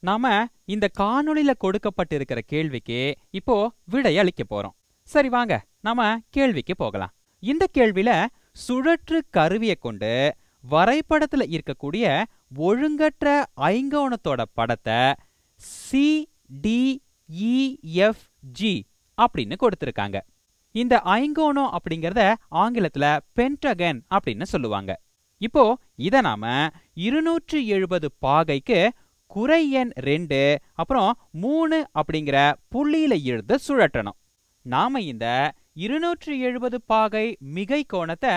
நாம இந்த காணொளியில கொடுக்கப்பட்டிருக்கிற கேள்விக்கு இப்போ விடை அளிக்க போறோம். சரி வாங்க. நாம கேள்விக்கு போகலாம். இந்த கேள்வியில சுழற்று கருவியை கொண்டு வரைபடத்துல இருக்கக்கூடிய ஒழுங்கற்ற ஐங்கோணத்தோட படத்தை சி டி இஎஃப்ஜி அப்படின்னு கொடுத்திருக்காங்க. இந்த ஐங்கோணம் அப்படிங்கறத ஆங்கிலத்துல பென்டகன் அப்படின்னு சொல்லுவாங்க. இப்போ இத நாம இருநூற்றி எழுபது பாகைக்கு குறை எண் ரெண்டு அப்புறம் மூணு அப்படிங்கிற புள்ளியில எழுத சுழற்றணும். நாம இந்த இருநூற்றி எழுபது பாகை மிகை கோணத்தை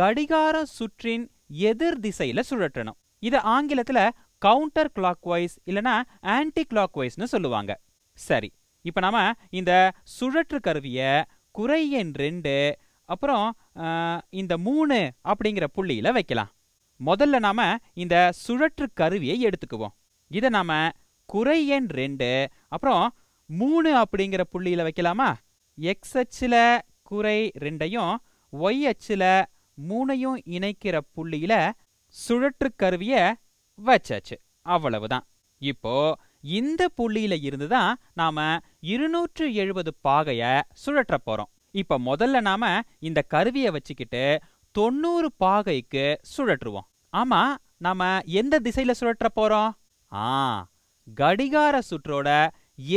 கடிகார சுற்றின் எதிர் திசையில சுழற்றணும். இத ஆங்கிலத்துல கவுண்டர் கிளாக்வைஸ் இல்லனா ஆன்டி கிளாக்வைஸ்னு சொல்லுவாங்க. சரி இப்ப நாம இந்த சுழற்று கருவிய குறை எண் ரெண்டு அப்புறம் இந்த மூணு அப்படிங்கிற புள்ளியில வைக்கலாம். முதல்ல நாம இந்த சுழற்று கருவியை எடுத்துக்குவோம். இதை நாம குறை எண் ரெண்டு அப்புறம் மூணு அப்படிங்கிற புள்ளியில வைக்கலாமா? எக்ஸ் அச்சில் குறை ரெண்டையும் ஒய் அச்சில் மூணையும் இணைக்கிற புள்ளியில சுழற்று கருவிய வச்சாச்சு. அவ்வளவுதான். இப்போ இந்த புள்ளியில இருந்து தான் நாம இருநூற்று எழுபது பாகைய சுழற்ற போறோம். இப்ப முதல்ல நாம இந்த கருவியை வச்சுக்கிட்டு தொண்ணூறு பாகைக்கு சுழற்றுவோம். ஆமா நாம எந்த திசையில சுழற்ற போறோம்? ஆ கடிகார சுற்றோட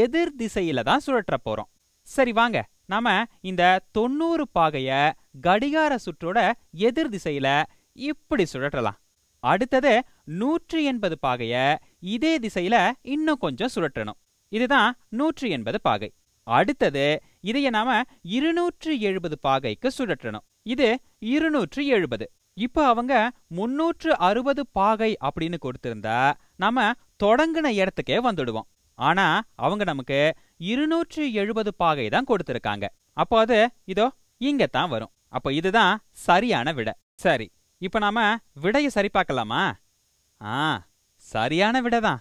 எதிர் திசையில தான் சுழற்ற போறோம். சரி வாங்க. நாம இந்த தொண்ணூறு பாகைய கடிகார சுற்றோட எதிர் திசையில இப்படி சுழற்றலாம். அடுத்தது நூற்றி எண்பது பாகைய இதே திசையில இன்னும் கொஞ்சம் சுழற்றணும். இதுதான் நூற்றி எண்பது பாகை. அடுத்தது இதைய நாம இருநூற்று எழுபது பாகைக்கு சுழற்றணும். இது இருநூற்று எழுபது. இப்போ அவங்க முன்னூற்று அறுபது பாகை அப்படின்னு கொடுத்திருந்தா நாம தொடங்கின இடத்துக்கே வந்துடுவோம். ஆனா அவங்க நமக்கு இருநூற்று எழுபது பாகை தான் கொடுத்திருக்காங்க. அப்போ அது இதோ இங்க தான் வரும். அப்போ இதுதான் சரியான விடை. சரி இப்போ நாம விடையை சரி பார்க்கலாமா? ஆ சரியான விடை தான்